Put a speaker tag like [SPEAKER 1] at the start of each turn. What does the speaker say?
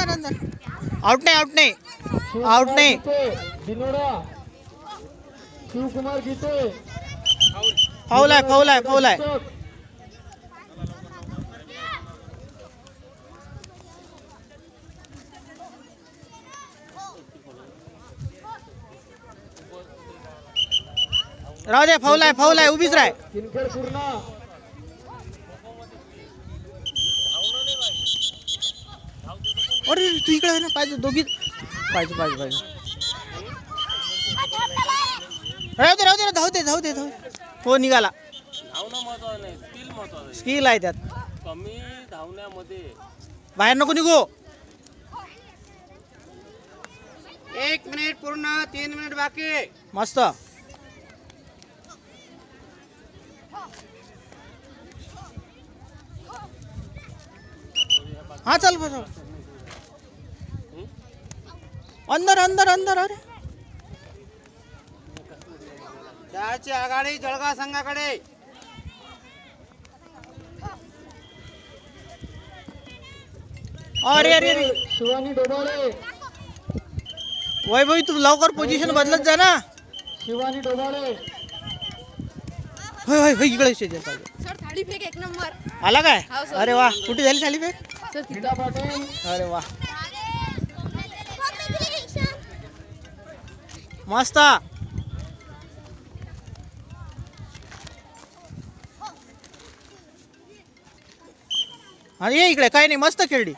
[SPEAKER 1] अंदर अंदर। आउट नहीं आउट नहीं। आउट नाही।
[SPEAKER 2] शिवकुमार गीते
[SPEAKER 1] फाऊल आहे फाऊल आहे फाऊल आहे राहू दे फाऊल आहे फाऊल आहे उभीच राह। अरे तू इकडे आहे ना पाहिजे दोघी. पाहिजे पाहिजे पाहिजे. राहू दे राहू दे धावू दे धावू दे धावू दे. हो निघाला.
[SPEAKER 3] स्किल आहे
[SPEAKER 1] त्यात.
[SPEAKER 3] कमी धावण्यामध्ये
[SPEAKER 1] बाहेर नको निघू.
[SPEAKER 3] एक मिनिट पूर्ण तीन मिनिट बाकी.
[SPEAKER 1] मस्त. हा चल बस अंदर अंदर अंदर अरे।
[SPEAKER 3] दहाची आघाडी जळगाव संघाकडे.
[SPEAKER 1] अरे अरे अरे.
[SPEAKER 2] शिवानी डोबाळे
[SPEAKER 1] वैभवी तू लवकर पोझिशन बदलत जा ना.
[SPEAKER 2] शिवानी डोबाळे
[SPEAKER 1] होय होय होय इकडे शेजारी पाहिजे
[SPEAKER 4] सर थाळी फेक एक नंबर.
[SPEAKER 1] आला काय? अरे वा कुठे झाली थाली फेक?
[SPEAKER 4] सर तिथं.
[SPEAKER 2] पाटील.
[SPEAKER 1] अरे वा. मस्त. अरे इकडे काय नाही मस्त खेळली.